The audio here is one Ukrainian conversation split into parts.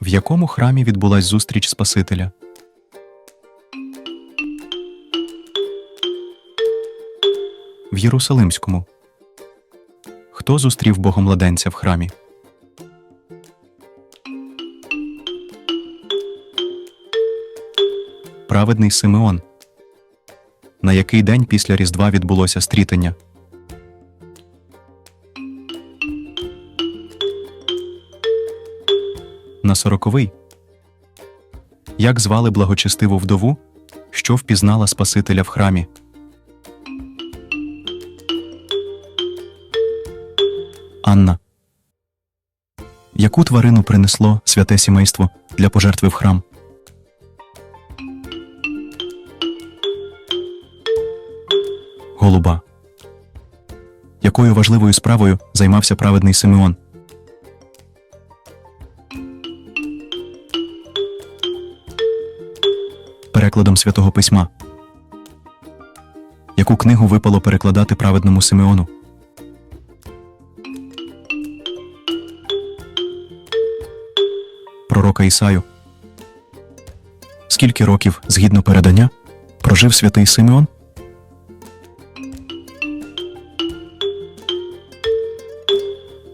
В якому храмі відбулась зустріч Спасителя? В Єрусалимському. Хто зустрів Богомладенця в храмі? Праведний Симеон. На який день після Різдва відбулося стрітення? На сороковий. Як звали благочестиву вдову, що впізнала Спасителя в храмі? Анна. Яку тварину принесло святе сімейство для пожертви в храм? Голуба. Якою важливою справою займався праведний Симеон? Перекладом святого письма. Яку книгу випало перекладати праведному Симеону? Пророка Ісаю. Скільки років, згідно передання, прожив святий Симеон?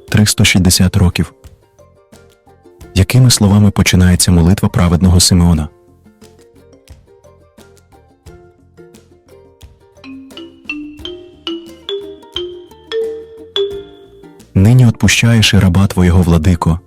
Триста шістдесят років. Якими словами починається молитва праведного Симеона? Нині отпущаєш і раба Твоєго, владико,